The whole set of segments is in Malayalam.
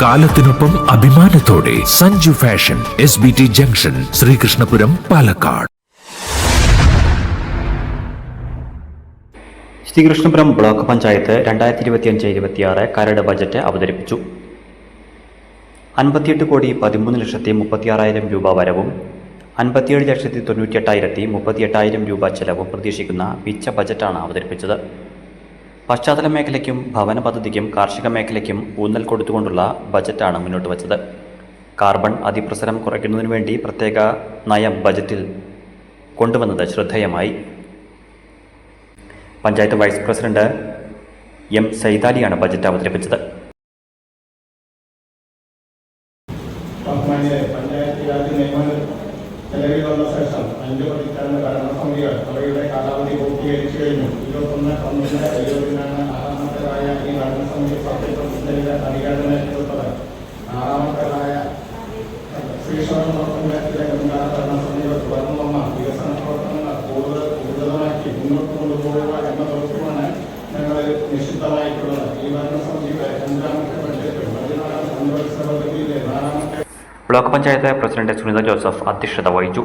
കാലത്തിനൊപ്പം അഭിമാനത്തോടെ Sanju fashion S B T junction Sreekrishnapuram Palakkad. Sreekrishnapuram block panchayat രണ്ടായിരത്തി ഇരുപത്തിയഞ്ച് ഇരുപത്തിയാറ് കരട് ബജറ്റ് അവതരിപ്പിച്ചു. അൻപത്തിയെട്ട് കോടി പതിമൂന്ന് ലക്ഷത്തി മുപ്പത്തിയാറായിരം രൂപ വരവും അൻപത്തിയേഴ് ലക്ഷത്തി തൊണ്ണൂറ്റിയെട്ടായിരത്തി മുപ്പത്തിയെട്ടായിരം രൂപ ചെലവും പ്രതീക്ഷിക്കുന്ന പിച്ച ബജറ്റാണ് അവതരിപ്പിച്ചത്. പശ്ചാത്തല മേഖലയ്ക്കും ഭവന പദ്ധതിക്കും കാർഷിക മേഖലയ്ക്കും ഊന്നൽ കൊടുത്തുകൊണ്ടുള്ള ബജറ്റാണ് മുന്നോട്ട് വച്ചത്. കാർബൺ അതിപ്രസരം കുറയ്ക്കുന്നതിനു വേണ്ടി പ്രത്യേക നയം ബജറ്റിൽ കൊണ്ടുവന്നത് ശ്രദ്ധേയമായി. പഞ്ചായത്ത് വൈസ് പ്രസിഡന്റ് എം സൈതാലിയാണ് ബജറ്റ് അവതരിപ്പിച്ചത്. പഞ്ചായത്ത് രാജ് നിയമങ്ങൾ നിലവിൽ വന്ന ശേഷം അഞ്ച് പതിറ്റാണ്ട് ഭരണസമിതികൾ അവയുടെ കാലാവധി സത്യപ്രതിജ്ഞയുടെ അധികാരം ഏറ്റെടുത്തത് ആറാമത്തേതായ ശ്രീശ്വരം പ്രവർത്തനത്തിലെ മുൻകാല ഭരണസമിതികൾ തുടർന്നു വന്ന വികസന പ്രവർത്തനങ്ങൾ കൂടുതൽ ഊർജിതമാക്കി മുന്നോട്ട് കൊണ്ടുപോകുക ഈ ഭരണസമിതിയുടെ അഞ്ചാമത്തെ ബഡ്ജറ്റ് പതിനാലാം നാലാമത്തെ block panchayat president Sunitha Joseph അധ്യക്ഷത വഹിച്ചു.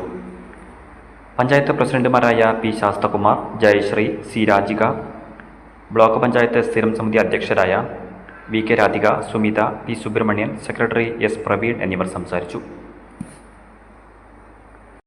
പഞ്ചായത്ത് പ്രസിഡന്റുമാരായ P Sasthakumar Jayasree C Rajika block panchayat സ്ഥിരം സമിതി അധ്യക്ഷരായ V K Radhika Sumitha P Subramanian secretary S Praveen എന്നിവർ സംസാരിച്ചു.